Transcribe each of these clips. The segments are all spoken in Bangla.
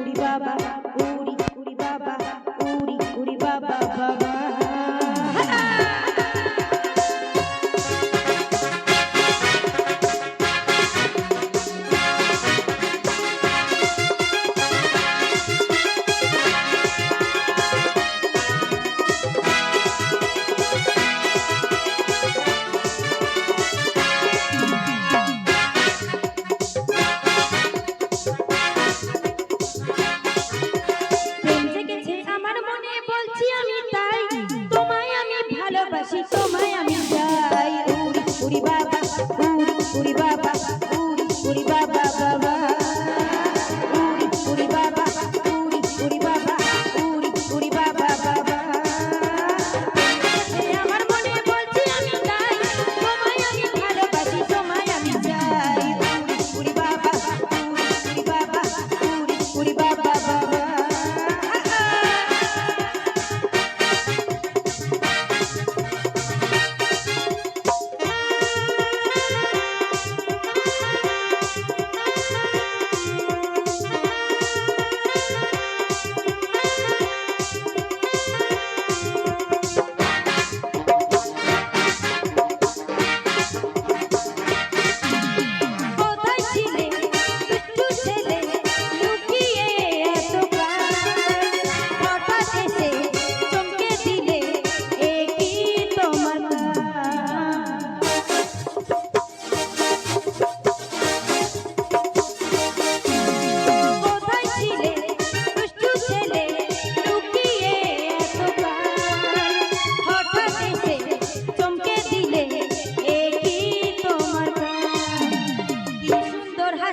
Uri Baba, Uri, Uri Baba, 心动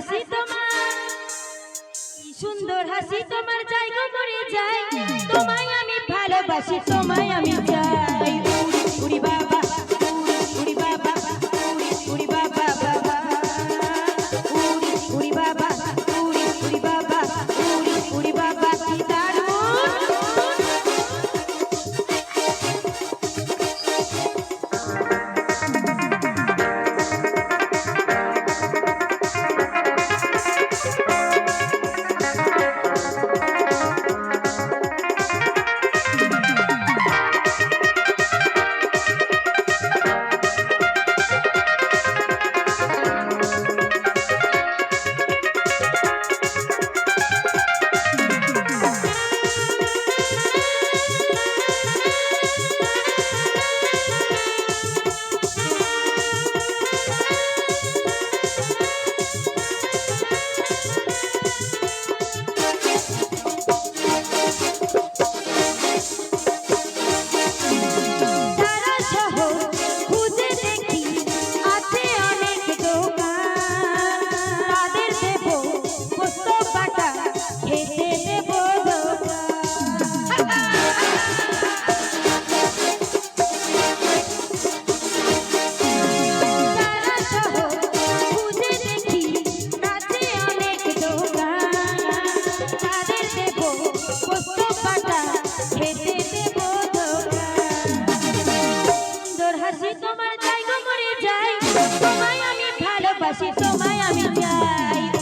হাসি তোমার। সুন্দর হাসি তোমার জায়গা মরে যায়। তোমায় আমি ভালোবাসি তোমায় আমি যাই তোমার তাই গো মরে যাই। তোমায় আমি ভালোবাসি তোমায় আমি চাই।